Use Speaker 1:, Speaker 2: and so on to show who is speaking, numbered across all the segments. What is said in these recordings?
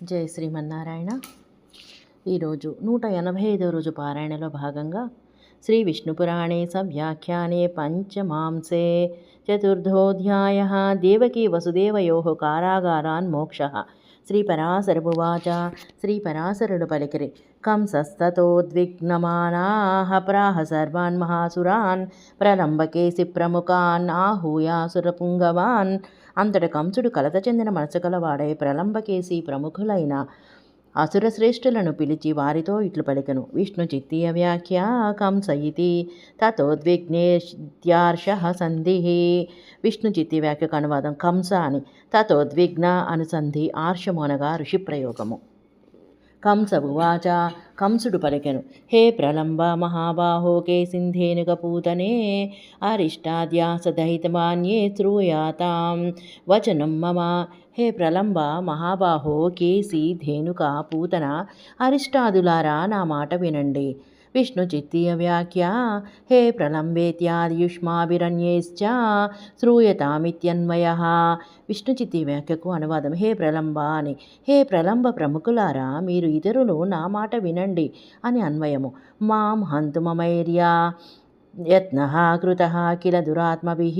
Speaker 1: జై శ్రీమన్నారాయణ. ఈరోజు నూట ఎనభై ఐదో రోజు పారాయణలో భాగంగా శ్రీ విష్ణుపురాణే సవ్యాఖ్యానే పంచమాంసే చతుర్థోధ్యాయ దేవకీ వసుదేవయో కారాగారాన్ మోక్ష శ్రీపరాశరమువాచ శ్రీపరాశరుడు పలికిరి కంసస్తతోద్విగ్నమానాహ ప్రాహ సర్వాన్ మహాసురాన్ ప్రలంబకేసి ప్రముఖాన్ ఆహూయాసురపుంగవాన్ అంతట కంసుడు కలత చెందిన మనసు గలవాడై ప్రలంబకేసి ప్రముఖులైన అసురశ్రేష్ఠులను పిలిచి వారితో ఇట్లు పలికను. విష్ణు చిత్తీయ వ్యాఖ్య కంస ఇతి సంధి. విష్ణు చిత్తి వ్యాఖ్యకు అనువాదం కంస అని. తతోద్విఘ్న అనుసంధి ఆర్షమోనగా ఋషి ప్రయోగము కంస ఉవాచ కంసుడు పలికెను. హే ప్రలంబ మహాబాహో కే అరిష్టాద్యాస అరిష్టాద్యాసదహితమాన్యే శ్రూయాతాం. వచనం మమ. హే ప్రలంబ మహాబాహో కేసి ధేనుక పూతన అరిష్టాదులారా నా మాట వినండి. విష్ణు చిత్తీయ వ్యాఖ్య. హే ప్రలంబేత్యాదియుష్మాభిరణ్యేశ్చ శ్రూయతామిత్యన్వయ. విష్ణు చిత్తి వ్యాఖ్యకు అనువాదం. హే ప్రలంబ అని హే ప్రలంబ ప్రముఖులారా మీరు ఇతరులు నా మాట వినండి అని అన్వయము. మాం హంతుమమైర్యా యత్న కృత కిల దురాత్మభిः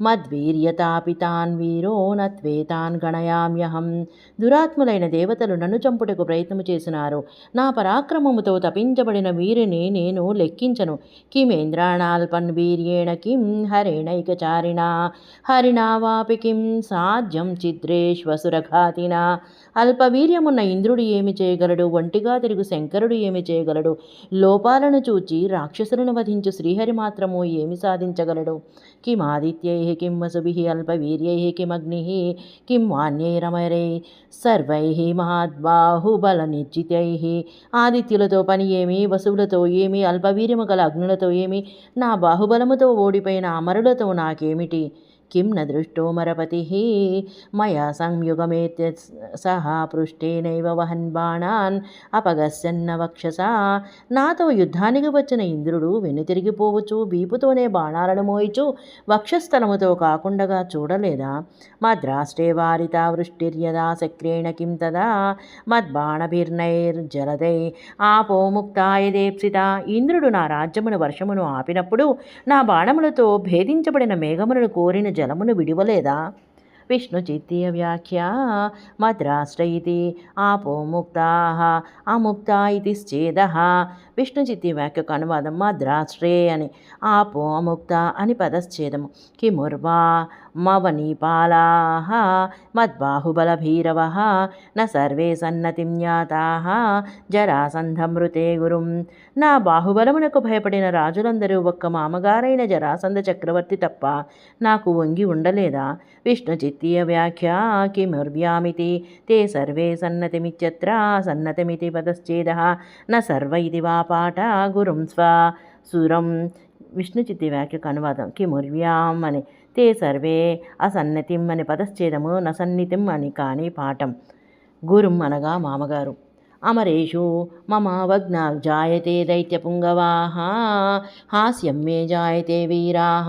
Speaker 1: మద్వీర్యతాపి తాన్ వీరో నత్వేతాన్ గణయామ్యహం. దురాత్ములైన దేవతలు నన్ను చంపుటకు ప్రయత్నము చేసినారు. నా పరాక్రమముతో తపించబడిన వీరిని నేను లెక్కించను. కిమేంద్రాణాల్పన్ వీర్యేణ కిం హరేణైకచారిణ హరిణా వాపి కిం సాధ్యం చిద్రేష్వసురఘాతిన అల్పవీర్యమున్న ఇంద్రుడు ఏమి చేయగలడు? ఒంటిగా తిరుగు శంకరుడు ఏమి చేయగలడు? లోపాలను చూచి రాక్షసులను వధించు శ్రీహరి మాత్రము ఏమి సాధించగలడు? కిం ఆదిత్యై కిం వసుభి అల్పవీర్యై కిమగ్ని కిం వాణ్యైరమరై? సర్వై మహాద్బాహుబల నిర్జితై ఆదిత్యులతో పని ఏమి? వసువులతో ఏమి? అల్పవీర్యము గల అగ్నులతో ఏమి? నా బాహుబలముతో ఓడిపోయిన అమరులతో నాకేమిటి? కిం న దృష్టో మరపతి మయా సంయుగమేత్య సహా పృష్టేనైవ వహన్ బాణాన్ అపగస్యన్న వక్షసా నాతో యుద్ధానికి వచ్చిన ఇంద్రుడు వెనుతిరిగిపోవచ్చు వీపుతోనే బాణాలను మోయిచు వక్షస్థలముతో కాకుండగా చూడలేదా? మద్రాష్ట్రే వారితా వృష్టిర్యదా సక్రేణ కిం తదా? మద్బాణభిర్నైర్జలదై ఆపో ముక్తాయదేప్సిత ఇంద్రుడు నా రాజ్యమును వర్షమును ఆపినప్పుడు నా బాణములతో భేదించబడిన మేఘములను కోరిన జలమును విడివలేదా? విష్ణు చిత్తీయ వ్యాఖ్య మద్రాష్ట్ర ఇది ఆపో ముక్తా అముక్త ఇది ఛేద విష్ణు చిత్తి వ్యాఖ్యకు అనువాదం మద్రాష్ట్రే అని ఆపో అముక్త అని పదశ్చేదము. కిముర్వా మవనీపాలా మద్బాహుబలభీరవ న సర్వే సన్నతిం జ్ఞాతా జరాసంధమృతే గురుం. నా బాహుబలమునకు భయపడిన రాజులందరూ ఒక్క మామగారైన జరాసంధ చక్రవర్తి తప్ప నాకు వంగి ఉండలేదా? విష్ణు చిత్తీయ వ్యాఖ్య కిముర్వ్యామితి తే సర్వే సన్నతిమిత్యత్ర సన్నతిమితి పదశ్చేద న సర్వ ఇది వా పాట గురుం స్వ. సురం. విష్ణు చిత్తి వ్యాఖ్యకు అనువాదం. కిముర్వ్యాం అని తే సర్వే అసన్నతిం అని పదశ్చేదము నసన్నితిం అని కానీ పాఠం గురుం అనగా మామగారు అమరేషు మమావగ్న జాయతే దైత్యపుంగవాः హాస్యం మే జాయతే వీరాः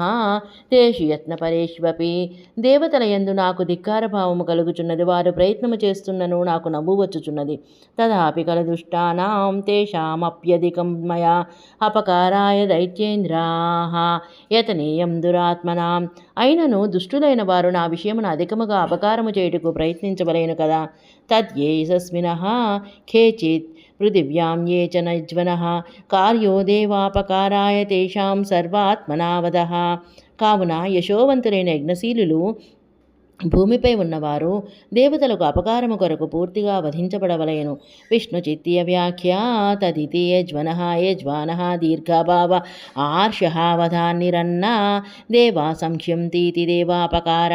Speaker 1: తేషు యత్నపరేష్వపి దేవతలయందు నాకు ధిక్కారభావము కలుగుచున్నది వారు ప్రయత్నము చేస్తున్నను నాకు నవ్వు వచ్చుచున్నది. తదాపి కలదుష్టానాం తేషామప్యధికం మయా అపకారాయ దైత్యేంద్రాः యతనీయం దురాత్మనాం. అయినను దుష్టులైన వారు నా విషయమును అధికముగా అపకారము చేయుటకు ప్రయత్నించవలేను కదా. తద్యేసస్మినః కేచిత్ పృథివ్యాం ఏ చ నజ్వనః కార్యో దేవాపకారాయ తేషాం సర్వాత్మనావధ కావున యశోవంతులైన యజ్ఞశీలులు భూమిపై ఉన్నవారు దేవతలకు అపకారము కొరకు పూర్తిగా వధించబడవలయను విష్ణు చిత్తీయ వ్యాఖ్య తదితి యజ్వన యజ్వాన దీర్ఘభావ ఆర్షహావధాన్నిరన్న దేవా సంఖ్యంతీతి దేవాపకార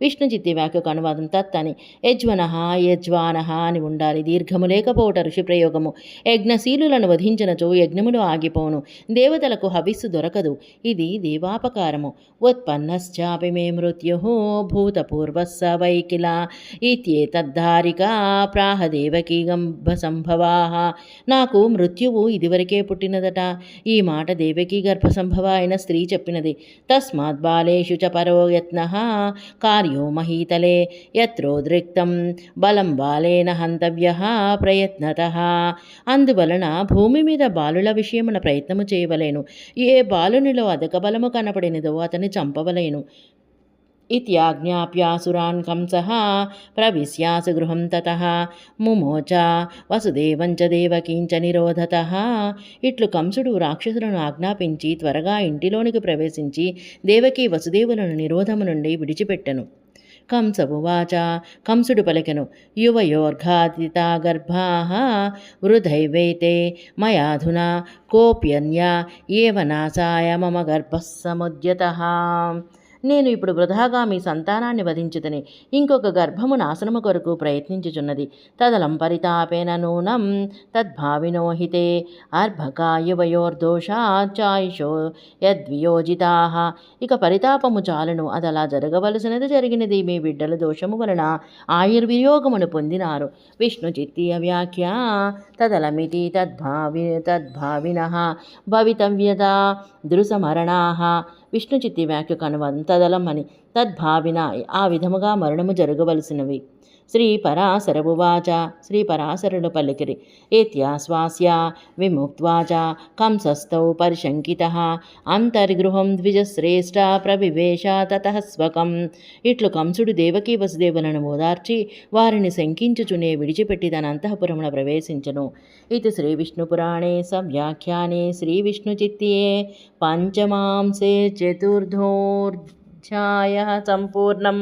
Speaker 1: విష్ణు చిత్తి వ్యాఖ్యకు అనువాదం తత్ అని యజ్వన యజ్వాన అని ఉండాలి. దీర్ఘము లేకపోవట ఋషి ప్రయోగము. యజ్ఞశీలులను వధించినచో యజ్ఞములు ఆగిపోను దేవతలకు హవిస్సు దొరకదు. ఇది దేవాపకారము. ఉత్పన్నశ్చాపి మే మృత్యు భూత భూతపూర్వः स वै किल ఇత్యేతద్ధారికా ప్రాహ దేవకీ గర్భసంభవాः నాకు మృత్యువు ఇదివరకే పుట్టినదట ఈ మాట దేవకీ గర్భసంభవ అయిన స్త్రీ చెప్పినది తస్మాత్ బాలేషు చ పరో యత్నః కార్యో మహీతలే యత్రోద్రిక్తం బలం బాలేన హంతవ్య ప్రయత్నత అందువలన భూమి మీద బాలుల విషయమున ప్రయత్నము చేయవలేను ఏ బాలునిలో అధిక బలము కనపడినదో అతని చంపవలేను ఇత్యాజ్ఞాప్యాసురాన్ కంసః ప్రవిశ్యాస గృహం తతః ముమోచ వసుదేవంచ దేవకీంచ నిరోధత ఇట్లు కంసుడు రాక్షసులను ఆజ్ఞాపించి త్వరగా ఇంటిలోనికి ప్రవేశించి దేవకి వసుదేవులను నిరోధము నుండి విడిచిపెట్టెను. కంసమువాచ కంసుడు పలికెను యువయోర్ఘాతితా గర్భా వృధైవైతే మయాధునా కోప్యన్య ఏవ నాశాయ మమ గర్భ సముద్యత నేను ఇప్పుడు వృధాగా మీ సంతానాన్ని వధించుతని ఇంకొక గర్భము నాశనము కొరకు ప్రయత్నించుచున్నది. తదలం పరితాపేన నూనం తద్భావినోహితే అర్భకాయువయోర్దోషాచాయుషో యద్వియోజితా. ఇక పరితాపము చాలును అది అలా జరగవలసినది జరిగినది. మీ బిడ్డల దోషము వలన ఆయుర్వియోగమును పొందినారు. విష్ణు చిత్తీయ వ్యాఖ్య తదలమితి తద్భావి తద్భావిన భవితవ్యత దృశమరణా విష్ణు చిత్తి వ్యాఖ్య కనువం తదలం అని తద్భావిన ఆ విధముగా మరణము జరగవలసినవి. శ్రీ పరాశరవువాచ శ్రీ పరాశరుడు పలికిరి ఇత్యాశ్వాస్య విముక్వాచ కంసస్థౌ పరిశంకిత అంతర్గృహం ద్విజశ్రేష్ట ప్రవివేశ తతః స్వకం ఇట్లు కంసుడు దేవకీ వసుదేవులను ఓదార్చి వారిని శంకించుచునే విడిచిపెట్టి తన అంతఃపురమున ప్రవేశించను ఇది శ్రీ విష్ణుపురాణే సవ్యాఖ్యానే శ్రీ విష్ణుచిత్తియే పంచమాంసే చతుర్థోర్ధ్యాయ సంపూర్ణం